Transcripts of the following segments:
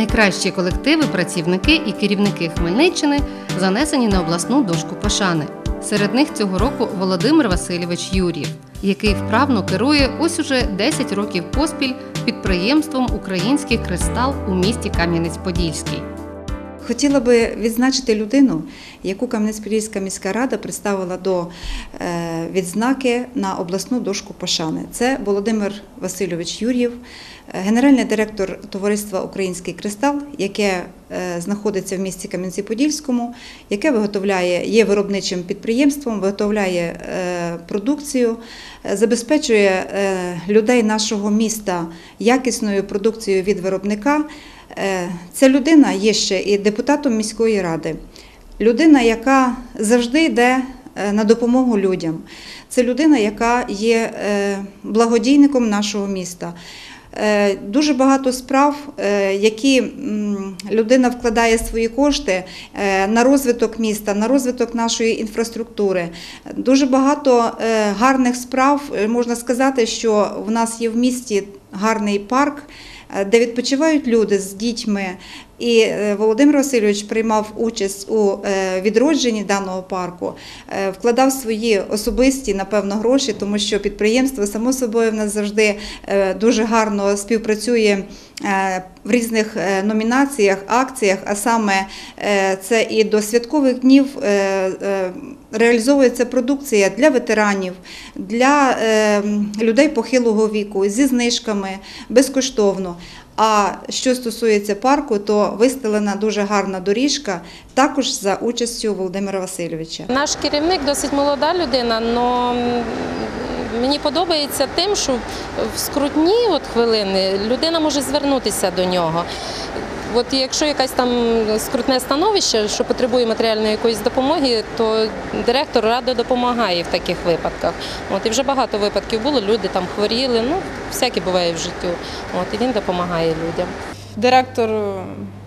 Найкращі колективи, працівники і керівники Хмельниччини занесені на обласну дошку пошани. Серед них цього року Володимир Васильович Юрієв, який вправно керує ось уже 10 років поспіль підприємством Український кристал у місті Кам'янець-Подільський. Хотіла би відзначити людину, яку Кам'янець-Подільська міська рада представила до е, відзнаки на обласну дошку пошани. Це Володимир Васильович Юр'єв, генеральний директор товариства Український кристал, яке е, знаходиться в місті Кам'янці-Подільському, яке виготовляє, є виробничим підприємством, виготовляє е, продукцію, забезпечує людей нашого міста якісною продукцією від виробника. Е, Ця людина є ще і депутатом міської ради, людина, яка завжди йде е, на допомогу людям. Це людина, яка є е, благодійником нашого міста. Е, Дуже багато справ, які людина вкладає свої кошти на розвиток міста, на розвиток нашої інфраструктури. Дуже багато гарних справ. Можна сказати, що в нас є в місті гарний парк, де відпочивають люди з дітьми. І е, Володимир Васильович приймав участь у е, відродженні даного парку, е, вкладав свої особисті, напевно, гроші, тому що підприємство само собою в нас завжди е, дуже гарно співпрацює е, в різних е, номінаціях, акціях, а саме е, це і до святкових днів е, е, реалізовується продукція для ветеранів, для е, людей похилого віку зі знижками безкоштовно. А що стосується парку, то вистелена дуже гарна доріжка, також за участю Володимира Васильовича. Наш керівник досить молода людина, але мені подобається тим, що в скрутні от хвилини людина може звернутися до нього. От якщо якесь там скрутне становище, що потребує матеріальної якоїсь допомоги, то директор радо допомагає в таких випадках. От і вже багато випадків було. Люди там хворіли, ну всяке буває в життю. От і він допомагає людям. Директор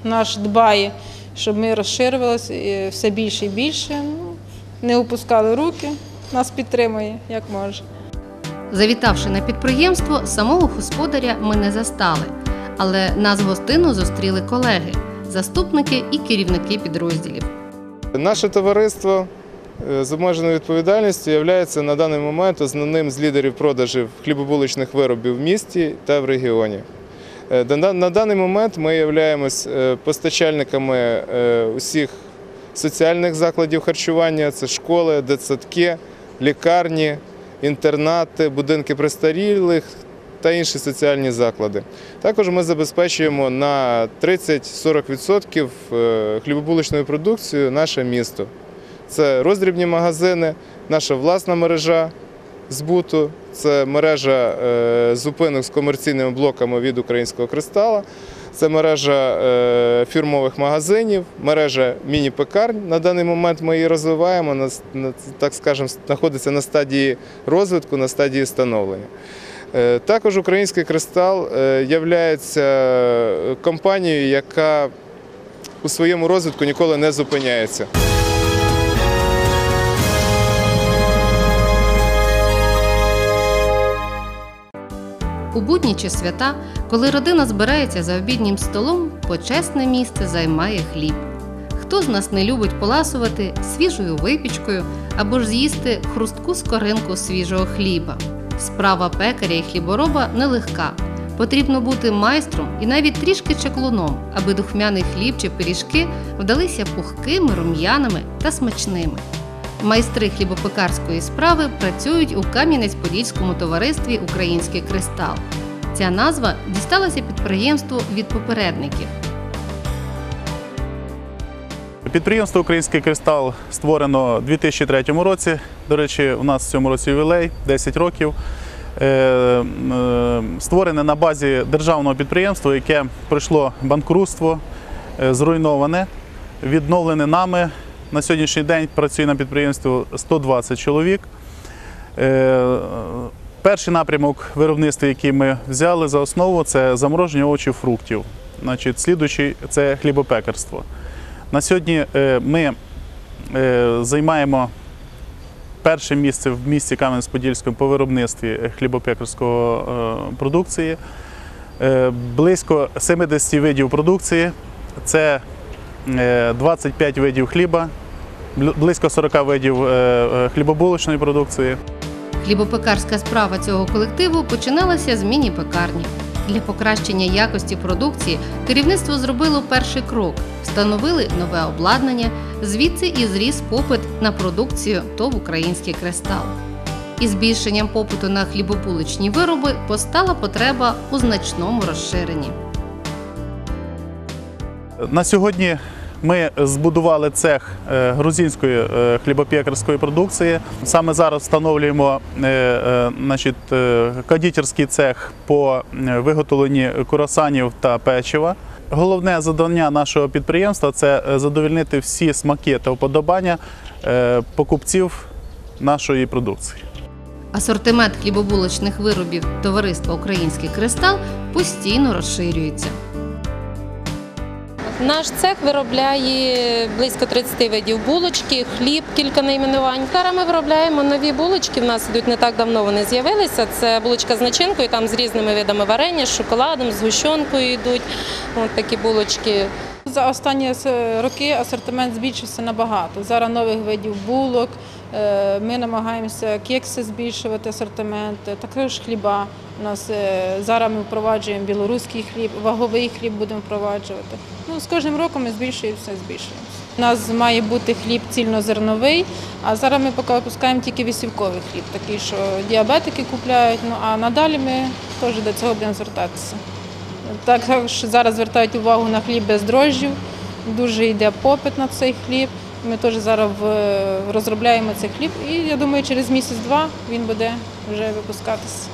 наш дбає, щоб ми розширювалися і все більше і більше. Ну, не опускали руки, нас підтримує, як може. Завітавши на підприємство, самого господаря ми не застали, але нас гостину зустріли колеги, заступники і керівники підрозділів. Наше товариство е, з обмеженою відповідальністю є на даний момент основним з лідерів продажів хлібобуличних виробів в місті та в регіоні. Е, на- даний момент ми являємось е, постачальниками усіх соціальних закладів харчування: це школи, дитсадки, лікарні, інтернати, будинки престарілих та інші соціальні заклади. Також ми забезпечуємо на 30-40% е, хлібобуличною продукцією наше місто. Це роздрібні магазини, наша власна мережа збуту, це мережа е, зупинок з комерційними блоками від українського кристала, це мережа е, фірмових магазинів, мережа міні-пекарень. На даний момент ми її розвиваємо, так скажемо, знаходиться на стадії розвитку, на стадії становлення. Е, Також український кристал є компанією, яка у своєму розвитку ніколи не зупиняється. У будні чи свята, коли родина збирається за обіднім столом, почесне місце займає хліб. Хто з нас не любить поласувати свіжою випічкою або ж з'їсти хрустку скоринку свіжого хліба? Справа пекаря і хлібороба нелегка. Потрібно бути майстром і навіть трішки чаклуном, аби духмяний хліб чи пиріжки вдалися пухкими, рум'яними та смачними. Майстри хлібопекарської справи працюють у Кам'янець-Подільському товаристві Український кристал. Ця назва дісталася підприємству від попередників. Підприємство Український кристал створено у 2003 році. До речі, у нас в цьому році ювілей 10 років. Е, е, Створене на базі державного підприємства, яке пройшло банкрутство, е, зруйноване, відновлене нами. На сьогоднішній день працює на підприємстві 120 чоловік. Перший напрямок виробництва, який ми взяли за основу, це замороження овочів фруктів. Значить, слідуючий це хлібопекарство. На сьогодні е, ми е, займаємо перше місце в місті Кам'янець-Подільському по виробництві хлібопекарської продукції. е, близько 70 видів продукції. Це е, 25 видів хліба, близько 40 видів хлібобулочної продукції. Хлібопекарська справа цього колективу починалася з міні-пекарні. Для покращення якості продукції керівництво зробило перший крок, встановили нове обладнання, звідси і зріс попит на продукцію ТОВ «Український кристал». Із збільшенням попиту на хлібопуличні вироби постала потреба у значному розширенні. На сьогодні ми збудували цех е, грузинської е, хлібопекарської продукції. Саме зараз встановлюємо е, значить, кондитерський цех по виготовленні курасанів та печива. Головне завдання нашого підприємства це задовольнити всі смаки та вподобання покупців нашої продукції. Асортимент хлібобулочних виробів товариства Український кристал постійно розширюється. Наш цех виробляє близько 30 видів булочки, хліб, кілька найменувань. Зараз ми виробляємо нові булочки. В нас ідуть не так давно вони з'явилися. Це булочка з начинкою, там з різними видами варення, з шоколадом, з гущонкою йдуть. От такі булочки. За останні роки асортимент збільшився набагато. Зараз нових видів булок. Е, Ми намагаємося кекси збільшувати асортимент, е, також хліба. У нас е, зараз ми впроваджуємо білоруський хліб, ваговий хліб будемо впроваджувати. Ну, з кожним роком ми збільшуємося, збільшуємося. У нас має бути хліб цільнозерновий, а зараз ми поки випускаємо тільки висівковий хліб, такий, що діабетики купляють. Ну а надалі ми теж до цього будемо звертатися. Також зараз звертають увагу на хліб без дрожжів. Дуже йде попит на цей хліб. Ми теж зараз в- розробляємо цей хліб, і я думаю, через місяць-два він буде вже випускатися.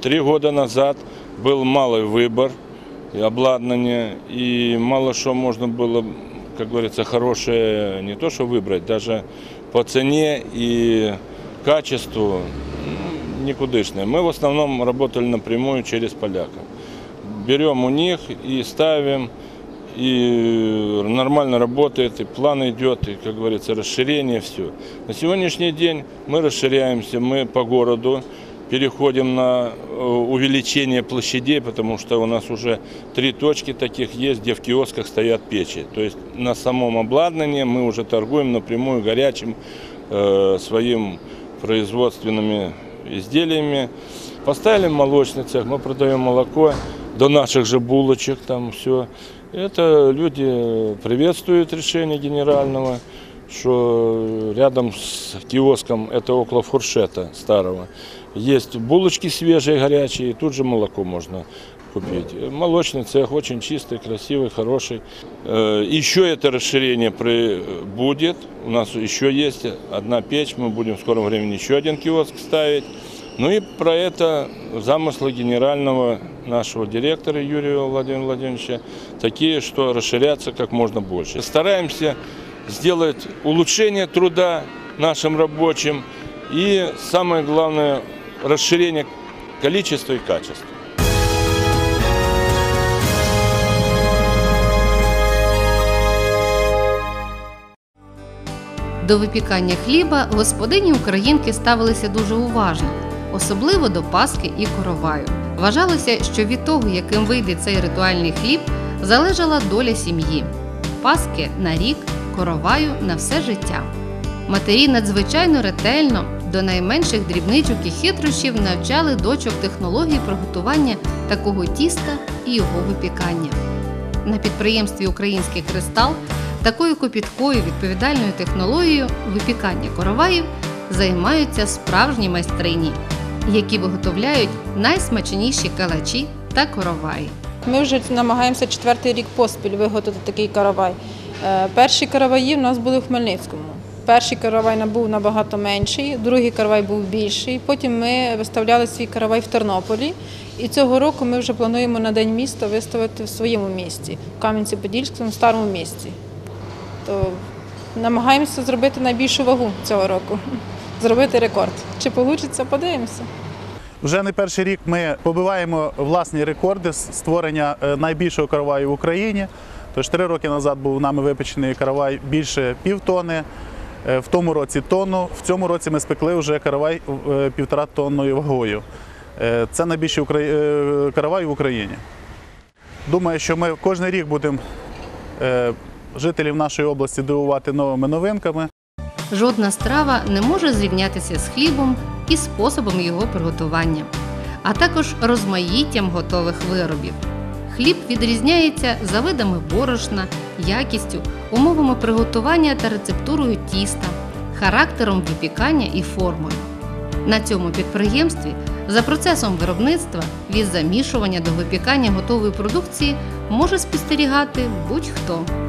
Три года назад был малый выбор и обладнания, и мало что можно было, как говорится, хорошее не то что выбрать, даже по цене и качеству ну, никудышное. Мы в основном работали напрямую через поляков. Берем у них и ставим, И нормально работает, и план идет, и, как говорится, расширение, все. На сегодняшний день мы расширяемся, мы по городу, переходим на э, увеличение площадей, потому что у нас уже три точки таких есть, где в киосках стоят печи. То есть на самом обладнании мы уже торгуем напрямую горячим э, своим производственными изделиями. Поставили молочный цех, мы продаем молоко до наших же булочек, там все. Это люди приветствуют решение генерального, что рядом с киоском, это около фуршета старого, есть булочки свежие, горячие, и тут же молоко можно купить. Молочный цех очень чистый, красивый, хороший. Э, Еще это расширение будет. У нас еще есть одна печь, мы будем в скором времени еще один киоск ставить. Ну и про это замыслы генерального нашего директора Юрия Владимира Владимировича такие, что расширяться как можно больше. Стараемся сделать улучшение труда нашим рабочим и самое главное расширение количества и качества. До випікання хліба господині українки ставилися дуже уважно, особливо до паски і короваю. Вважалося, що від того, яким вийде цей ритуальний хліб, залежала доля сім'ї. Паски на рік, короваю на все життя. Матері надзвичайно ретельно до найменших дрібничок і хитрощів навчали дочок технології приготування такого тіста і його випікання. На підприємстві Український кристал такою копіткою відповідальною технологією випікання короваїв займаються справжні майстрині, які виготовляють найсмачніші калачі та короваї. Ми вже намагаємося четвертий рік поспіль виготовити такий каравай. Е, Перші караваї в нас були в Хмельницькому. Перший каравай був набагато менший, другий каравай був більший. Потім ми виставляли свій каравай в Тернополі. І цього року ми вже плануємо на День міста виставити в своєму місті, в Кам'янці-Подільському, старому місті. То намагаємося зробити найбільшу вагу цього року, зробити рекорд. Чи вийде, подивимося. Вже не перший рік ми побиваємо власні рекорди створення е, найбільшого караваю в Україні. Тож три роки назад був нами випечений каравай більше півтони. е, В тому році тонну. В цьому році ми спекли вже каравай е, півтора тонною вагою. Це найбільший каравай в Україні. Думаю, що ми кожен рік будемо жителів нашої області дивувати новими новинками. Жодна страва не може зрівнятися з хлібом і способом його приготування, а також розмаїттям готових виробів. Хліб відрізняється за видами борошна, якістю, умовами приготування та рецептурою тіста, характером випікання і формою. На цьому підприємстві за процесом виробництва від замішування до випікання готової продукції може спостерігати будь-хто.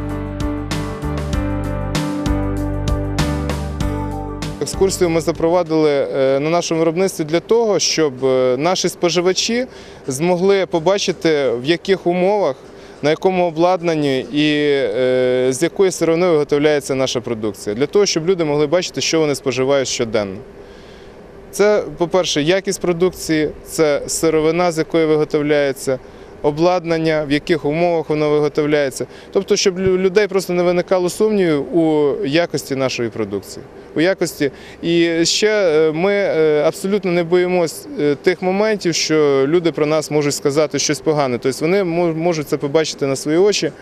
Екскурсію ми запровадили е, на нашому виробництві для того, щоб е, наші споживачі змогли побачити, в яких умовах, на якому обладнанні і е, з якої сировини виготовляється наша продукція. Для того, щоб люди могли бачити, що вони споживають щоденно. Це, по-перше, якість продукції, це сировина, з якої виготовляється, обладнання, в яких умовах воно виготовляється. Тобто, щоб лю- людей просто не виникало сумнівів у якості нашої продукції. У якості. І ще е, ми е, абсолютно не боїмось е, тих моментів, що люди про нас можуть сказати щось погане. Тобто вони можуть це побачити на свої очі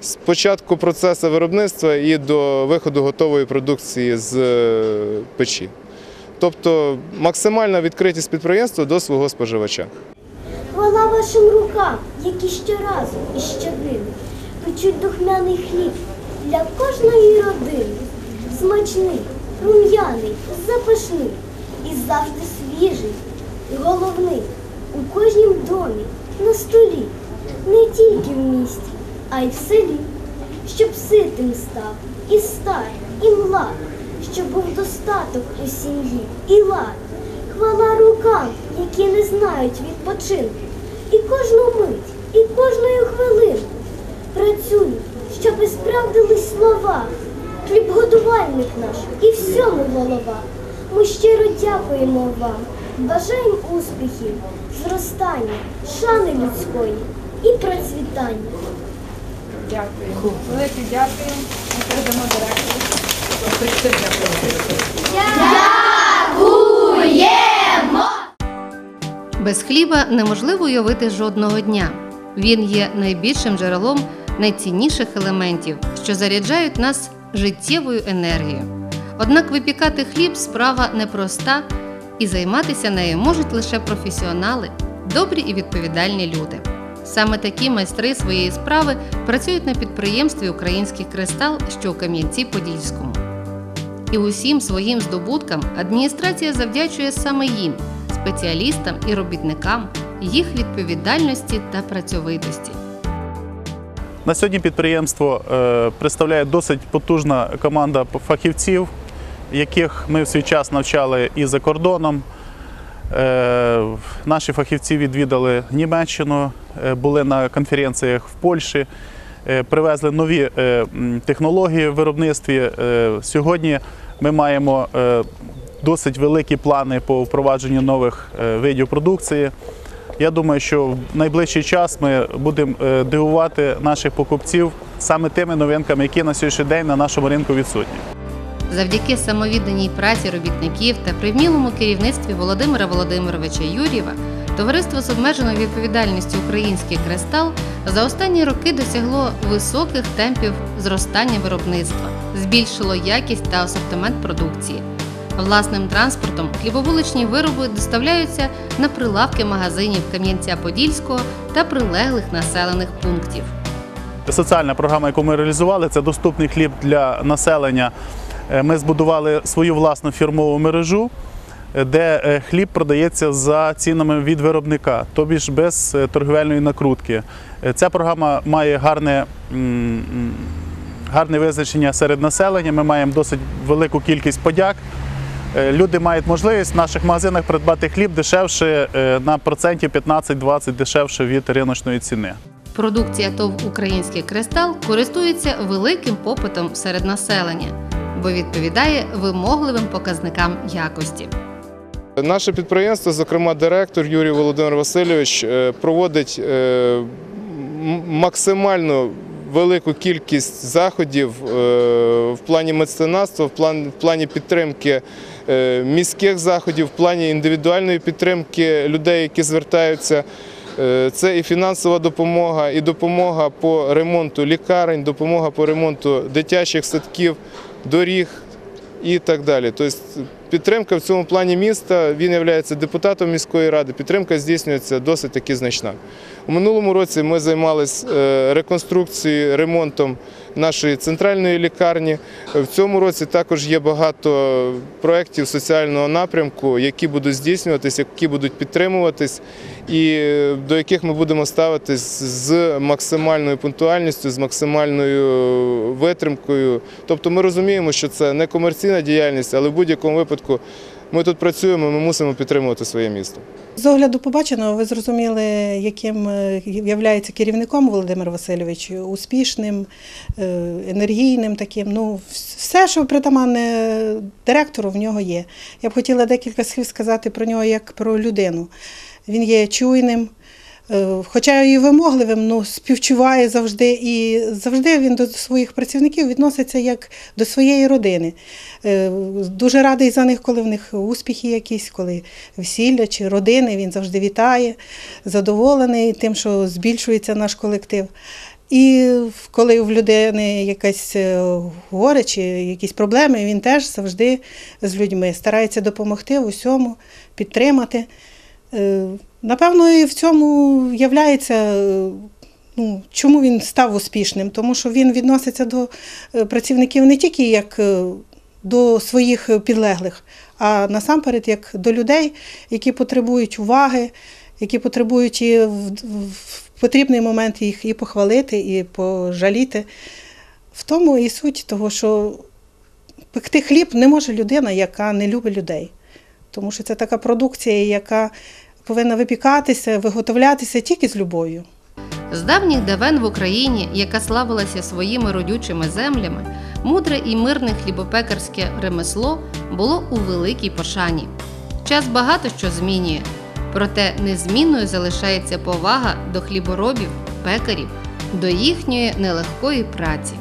з початку процесу виробництва і до виходу готової продукції з печі. Тобто максимальна відкритість підприємства до свого споживача. Вашим рукам, які щоразу і щоднини печуть духмяний хліб для кожної родини. Смачний, рум'яний, запашний і завжди свіжий, і головний у кожнім домі, на столі, не тільки в місті, а й в селі, щоб ситим став і стар, і млад, щоб був достаток у сім'ї і лад. Хвала рукам, які не знають відпочинку. І кожну мить, і кожною хвилину працюють, щоби справдились слова. Хлібготувальник наш і всьому голова. Ми щиро дякуємо вам, бажаємо успіхів, зростання, шани людської і процвітання. Дякую. Велике дякую. Ми передамо директору. Без хліба неможливо уявити жодного дня. Він є найбільшим джерелом найцінніших елементів, що заряджають нас життєвою енергією. Однак випікати хліб справа непроста, і займатися нею можуть лише професіонали, добрі і відповідальні люди. Саме такі майстри своєї справи працюють на підприємстві Український кристал, що у Кам'янці-Подільському. І усім своїм здобуткам адміністрація завдячує саме їм, спеціалістам і робітникам, їх відповідальності та працьовитості. На сьогодні підприємство е, представляє досить потужна команда фахівців, яких ми в свій час навчали і за кордоном. Е, Наші фахівці відвідали Німеччину, е, були на конференціях в Польщі, привезли нові технології в виробництві. Сьогодні ми маємо досить великі плани по впровадженню нових е, видів продукції. Я думаю, що в найближчий час ми будемо е, дивувати наших покупців саме тими новинками, які на сьогоднішній день на нашому ринку відсутні. Завдяки самовідданій праці робітників та привмілому керівництві Володимира Володимировича Юрєва, товариство з обмеженою відповідальністю Український кристал за останні роки досягло високих темпів зростання виробництва, збільшило якість та асортимент продукції. Власним транспортом хлібовуличні вироби доставляються на прилавки магазинів Кам'янця-Подільського та прилеглих населених пунктів. Соціальна програма, яку ми реалізували, це доступний хліб для населення. Е, Ми збудували свою власну фірмову мережу, е, де е, хліб продається за цінами від виробника, тобі ж без торговельної накрутки. Ця програма має гарне, гарне визначення серед населення. Ми маємо досить велику кількість подяк. Е, Люди мають можливість в наших магазинах придбати хліб дешевше е, на процентів 15-20 дешевше від риночної ціни. Продукція ТОВ Український кристал користується великим попитом серед населення, бо відповідає вимогливим показникам якості. Наше підприємство, зокрема директор Юрій Володимир Васильович, е, проводить максимально велику кількість заходів е, в плані меценатства, в плані, підтримки е, міських заходів, в плані індивідуальної підтримки людей, які звертаються. Е, Це і фінансова допомога, і допомога по ремонту лікарень, допомога по ремонту дитячих садків, доріг і так далі. Тобто підтримка в цьому плані міста, він є депутатом міської ради, підтримка здійснюється досить таки значна. У минулому році ми займалися реконструкцією, ремонтом нашої центральної лікарні. В цьому році також є багато проєктів соціального напрямку, які будуть здійснюватись, які будуть підтримуватись, і е, до яких ми будемо ставитись з максимальною пунктуальністю, з максимальною витримкою. Тобто ми розуміємо, що це не комерційна діяльність, але в будь-якому випадку ми тут працюємо, ми мусимо підтримувати своє місто. З огляду побаченого, ви зрозуміли, яким е, є керівником Володимир Васильович, успішним, е, енергійним таким. Ну, все, що притаманне директору, в нього є. Я б хотіла декілька слів сказати про нього як про людину. Він є чуйним, хоча і вимогливим, ну, співчуває завжди. І завжди він до своїх працівників відноситься як до своєї родини. Е, Дуже радий за них, коли в них успіхи якісь, коли весілля чи родини. Він завжди вітає, задоволений тим, що збільшується наш колектив. І коли в людини якась е, горе чи якісь проблеми, він теж завжди з людьми старається допомогти в усьому, підтримати. Е, Напевно, і в цьому являється, е, ну, чому він став успішним, тому що він відноситься до е, працівників не тільки як до своїх підлеглих, а насамперед як до людей, які потребують уваги, які потребують і в потрібний момент їх і похвалити, і пожаліти. В тому і суть того, що пекти хліб не може людина, яка не любить людей. Тому що це така продукція, яка повинна випікатися, виготовлятися тільки з любов'ю. З давніх давен в Україні, яка славилася своїми родючими землями, мудре і мирне хлібопекарське ремесло було у великій пошані. Час багато що змінює, проте незмінною залишається повага до хліборобів, пекарів, до їхньої нелегкої праці.